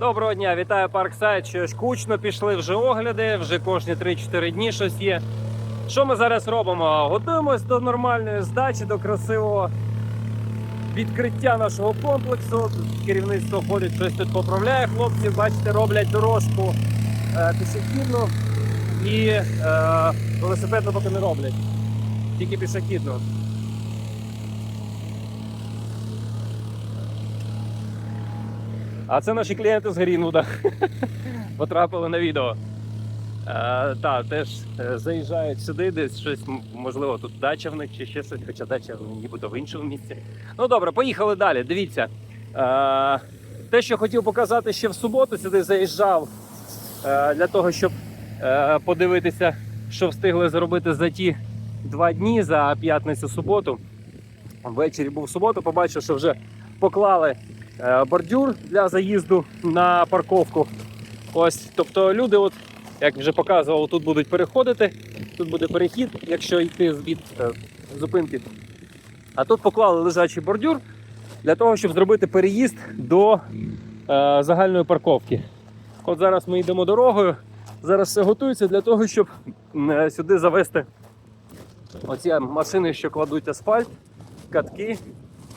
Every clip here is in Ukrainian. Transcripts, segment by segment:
Доброго дня, вітаю Парксайд. Що ж кучно пішли вже огляди, вже кожні 3-4 дні щось є. Що ми зараз робимо? Готуємось до нормальної здачі, до красивого відкриття нашого комплексу. Керівництво ходить, щось тут поправляє. Хлопці, бачите, роблять дорожку е, пішохідну і е, велосипедну поки не роблять. Тільки пішохідну. А це наші клієнти з Грінвуда. Потрапили на відео. Е, так, теж е, заїжджають сюди, десь щось, можливо, тут дача в них чи ще щось, хоча дача нібито в іншому місці. Ну добре, поїхали далі. Дивіться. Е, те, що хотів показати ще в суботу, сюди заїжджав е, для того, щоб е, подивитися, що встигли зробити за ті два дні, за п'ятницю суботу. Ввечері був в суботу, побачив, що вже поклали бордюр для заїзду на парковку. Ось, тобто люди, от, як вже показував, тут будуть переходити, тут буде перехід, якщо йти від е, зупинки. А тут поклали лежачий бордюр для того, щоб зробити переїзд до е, загальної парковки. От зараз ми йдемо дорогою. Зараз все готується для того, щоб е, сюди завести оці машини, що кладуть асфальт, катки,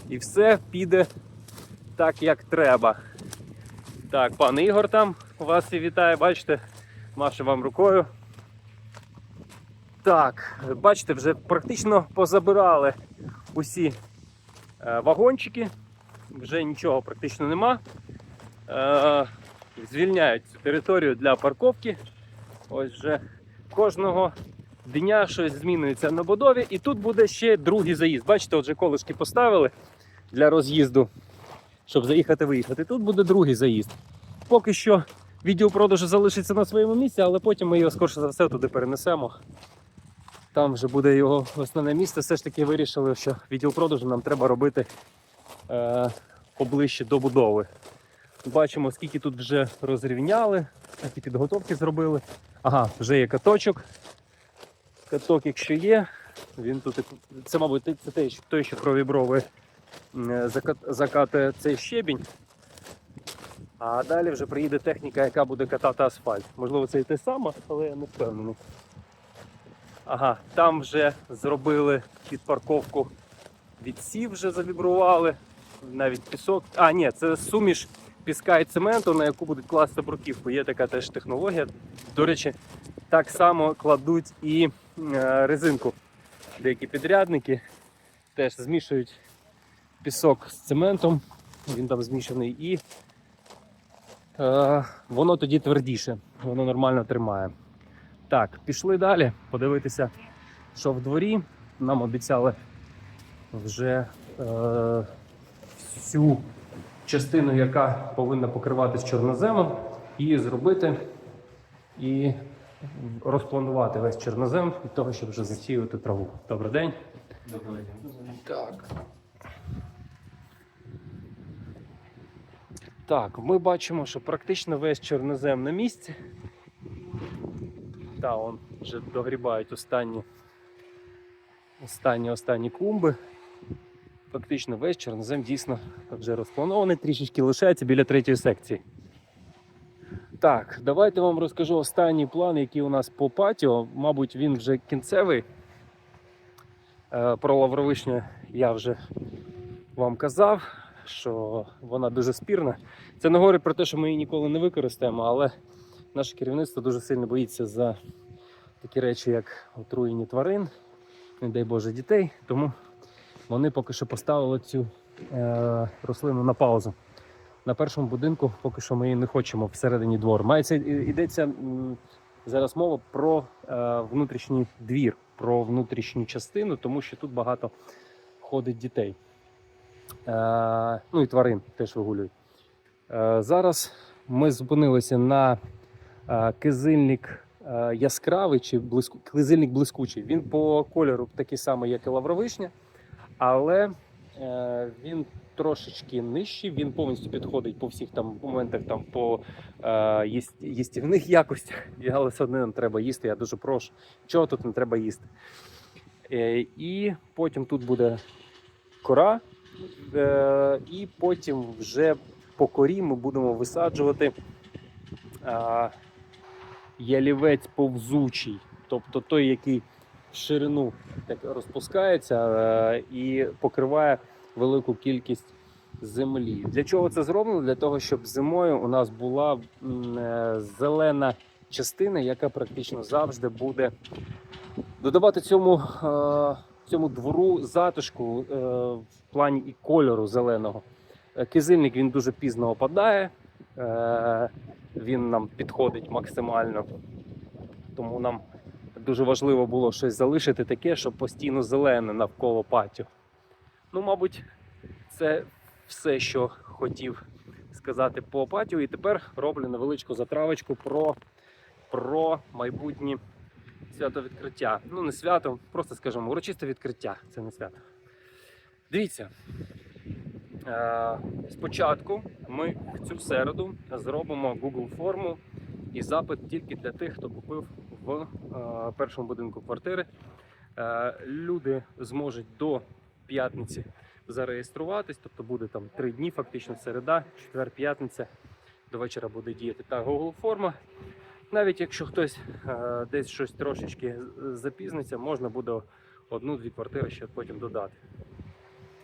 і все піде так, як треба. Так, пан Ігор там вас і вітає, бачите, маше вам рукою. Так, бачите, вже практично позабирали усі е, вагончики, вже нічого практично нема. Е, звільняють цю територію для парковки. Ось вже кожного дня щось змінюється на будові. І тут буде ще другий заїзд. Бачите, отже колишки поставили для роз'їзду, щоб заїхати виїхати. Тут буде другий заїзд. Поки що відділ продажу залишиться на своєму місці, але потім ми його скорше за все туди перенесемо. Там вже буде його основне місце. Все ж таки вирішили, що відділ продажу нам треба робити е, поближче до будови. Бачимо, скільки тут вже розрівняли, які підготовки зробили. Ага, вже є каточок. Каток, якщо є, він тут це, мабуть, це той, що- провібровує, закатує цей щебінь. А далі вже приїде техніка, яка буде катати асфальт. Можливо, це і те саме, але я не впевнений. Ага, там вже зробили під парковку відсів, вже завібрували, навіть пісок. А, ні, це суміш піска і цементу, на яку будуть класти бруківку. Є така теж технологія. До речі, так само кладуть і е, резинку. Деякі підрядники теж змішують пісок з цементом, він там змішаний, і е, воно тоді твердіше, воно нормально тримає. Так, пішли далі, подивитися, що в дворі. Нам обіцяли вже е, всю частину, яка повинна покриватись чорноземом, її зробити і розпланувати весь чорнозем від того, щоб вже засіяти траву. Добрий день. Доброго дня. Так. Так, ми бачимо, що практично весь чорнозем на місці. Та, он вже догрібають останні, останні, останні клумби. Фактично весь чорнозем дійсно вже розпланований, трішечки лишається біля третьої секції. Так, давайте вам розкажу останній план, який у нас по патіо. Мабуть, він вже кінцевий. Е, Про лавровишню я вже вам казав, що вона дуже спірна. Це не говорить про те, що ми її ніколи не використаємо, але наше керівництво дуже сильно боїться за такі речі, як отруєння тварин, не дай Боже, дітей. Тому вони поки що поставили цю е, рослину на паузу. На першому будинку поки що ми її не хочемо всередині двору. Мається йдеться зараз мова про е, внутрішній двір, про внутрішню частину, тому що тут багато ходить дітей. Е, ну і тварин теж вигулюють. Е, зараз ми зупинилися на е, кизильник яскравий чи блиску, кизильник блискучий. Він по кольору такий самий, як і лавровишня, але він трошечки нижчий, він повністю підходить по всіх там моментах, там по їст- їстівних якостях. Але все одно треба їсти. Я дуже прошу. Чого тут не треба їсти? І потім тут буде кора, і потім вже по корі ми будемо висаджувати ялівець повзучий, тобто той, який в ширину так розпускається е, і покриває велику кількість землі. Для чого це зроблено? Для того, щоб зимою у нас була е, зелена частина, яка практично завжди буде додавати цьому, е, цьому двору затишку е, в плані і кольору зеленого. Е, Кизильник він дуже пізно опадає, е, він нам підходить максимально. Тому нам дуже важливо було щось залишити таке, щоб постійно зелене навколо патіо. Ну, мабуть, це все, що хотів сказати по патіо. І тепер роблю невеличку затравочку про, про майбутнє свято відкриття. Ну, не свято, просто скажімо, урочисте відкриття. Це не свято. Дивіться. Е, спочатку ми в цю середу зробимо Google форму і запит тільки для тих, хто купив в е, першому будинку квартири. Е, люди зможуть до п'ятниці зареєструватись, тобто буде там три дні, фактично середа, четвер, п'ятниця. До вечора буде діяти та Google форма. Навіть якщо хтось е, десь щось трошечки запізниться, можна буде одну-дві квартири ще потім додати.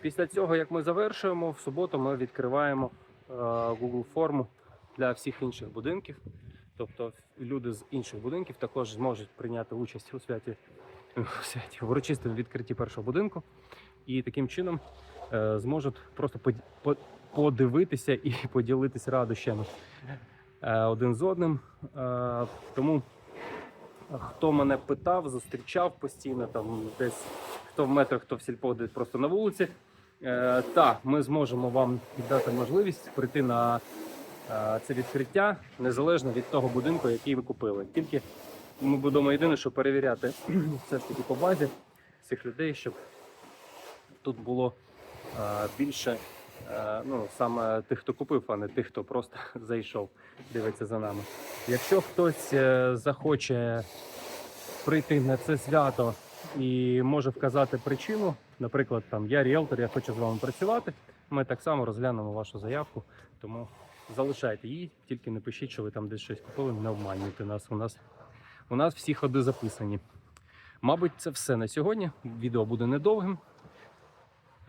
Після цього, як ми завершуємо, в суботу ми відкриваємо е, Google форму для всіх інших будинків. Тобто люди з інших будинків також зможуть прийняти участь у святі, у святі урочистому відкритті першого будинку. І таким чином е, зможуть просто подивитися і поділитися радощами один з одним. Е, тому хто мене питав, зустрічав постійно, там десь хто в метрах, хто в сільпо, десь просто на вулиці. Е, та, ми зможемо вам дати можливість прийти на е, це відкриття незалежно від того будинку, який ви купили. Тільки ми будемо єдине, що перевіряти все ж таки по базі цих людей, щоб тут було е, більше е, ну, саме тих, хто купив, а не тих, хто просто зайшов, дивиться за нами. Якщо хтось е, захоче прийти на це свято і може вказати причину, наприклад, там я ріелтор, я хочу з вами працювати. Ми так само розглянемо вашу заявку, тому залишайте її, тільки не пишіть, що ви там десь щось купили, не обманюйте нас. У нас у нас всі ходи записані. Мабуть, це все на сьогодні. Відео буде недовгим.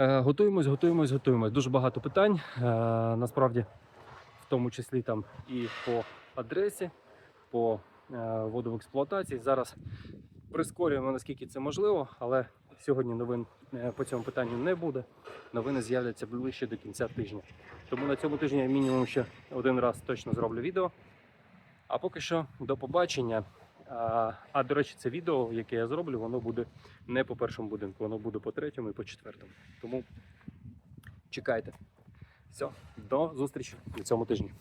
Е, Готуємось, готуємось, готуємось. Дуже багато питань. Е, Насправді, в тому числі там і по адресі, по е, вводу в експлуатації. Зараз прискорюємо наскільки це можливо, але сьогодні новин по цьому питанню не буде. Новини з'являться ближче до кінця тижня. Тому на цьому тижні я мінімум ще один раз точно зроблю відео. А поки що до побачення. А, а до речі, це відео, яке я зроблю, воно буде не по першому будинку, воно буде по третьому і по четвертому. Тому чекайте. Все, до зустрічі на цьому тижні.